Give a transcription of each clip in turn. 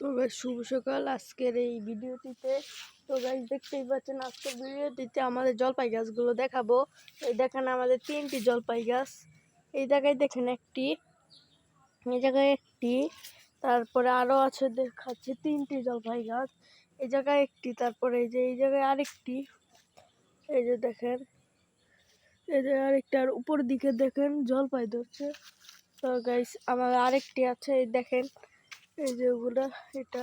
তো শুভ সকাল আজকের এই ভিডিওটিতে। তো গাইস দেখতেই পাচ্ছেন আজকের ভিডিওটিতে আমাদের জলপাই গাছগুলো দেখাবো। এই দেখেন আমাদের তিনটি জলপাই গাছ এই জায়গায় দেখেন একটি, এই জায়গায় একটি, তারপরে আরও আছে দেখাচ্ছে তিনটি জলপাই গাছ এই জায়গায় একটি, তারপরে এই যে, এই জায়গায় আরেকটি। এই যে দেখেন, এই যে আরেকটার উপর দিকে দেখেন জলপাই ধরছে। তো গাইস আমার আরেকটি আছে, এই দেখেন। এই যে ওগুলা, এটা।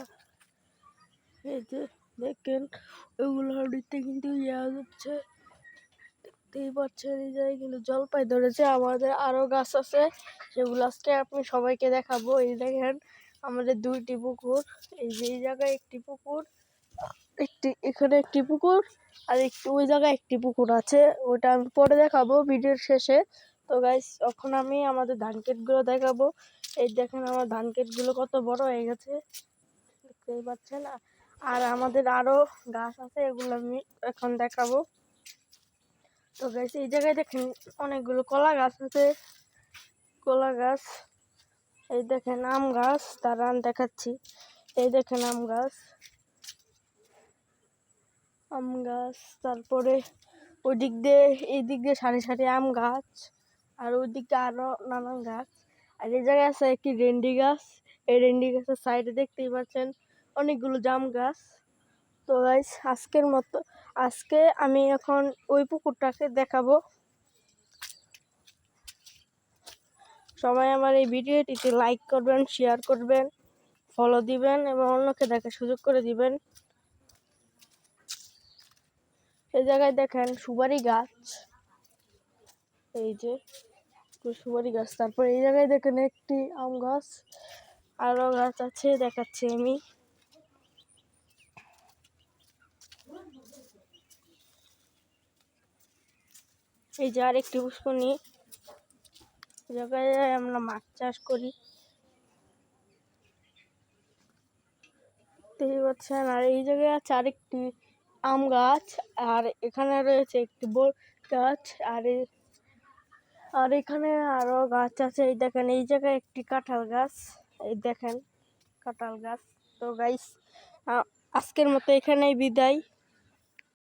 এই যে দেখেন ওগুলো হাঁড়িতে কিন্তু ইয়া হচ্ছে। দেখতেই পাচ্ছেন এই জায়গায় কিন্তু জলপাই ধরেছে। আমাদের আরও গাছ আছে, সেগুলো আজকে আপনি সবাইকে দেখাবো। এই দেখেন, আমাদের দুইটি পুকুর। এই যে এই জায়গায় একটি পুকুর, একটি এখানে একটি পুকুর, আর একটি ওই জায়গায় একটি পুকুর আছে। ওটা আমি পরে দেখাবো ভিডিওর শেষে। তো গাইস এখন আমি আমাদের ধান ক্ষেতগুলো দেখাবো। এই দেখেন আমার ধান ক্ষেতগুলো কত বড় হয়ে গেছে। দেখতেই পাচ্ছেন? আর আমাদের আরও গাছ আছে, এগুলো আমি এখন দেখাবো। তো গাইস এই জায়গায় দেখেন অনেকগুলো কলা গাছ আছে। কলা গাছ, এই দেখেন আম গাছ, তার আম দেখাচ্ছি। এই দেখেন আম গাছ আম গাছ, তারপরে ওই দিক দিয়ে এই দিক দিয়ে সারি সারি আম গাছ, আর ওই দিক আরও নানান গাছ। আর এই জায়গায় আছে একটি রেন্ডি গাছ। এই রেন্ডি গাছের সাইডে দেখতেই পাচ্ছেন অনেকগুলো জাম গাছ। তো গাইস আজকের মতো আজকে আমি এখন ওই পুকুরটাকে দেখাবো। সবাই আমার এই ভিডিওটিতে লাইক করবেন শেয়ার করবেন ফলো দিবেন এবং অন্যকে দেখার সুযোগ করে দিবেন। এই জায়গায় দেখেন সুপারি গাছ। এই যে সুপারি গাছ, তারপর এই জায়গায় দেখেন একটি আম গাছ আরও গাছ আছে, দেখাচ্ছি আমি। এই যে আরেকটি পুষ্করণী জায়গায় আমরা মাছ চাষ করি। দেখতে পাচ্ছেন, আর এই জায়গায় আছে আরেকটি আম গাছ, আর এখানে রয়েছে একটি বড় গাছ, আর আর এখানে আরও গাছ আছে, এই দেখেন, এই জায়গায় একটি কাঁঠাল গাছ, এই দেখেন, কাঁঠাল গাছ। তো গাইস আজকের মতো এখানেই বিদায়।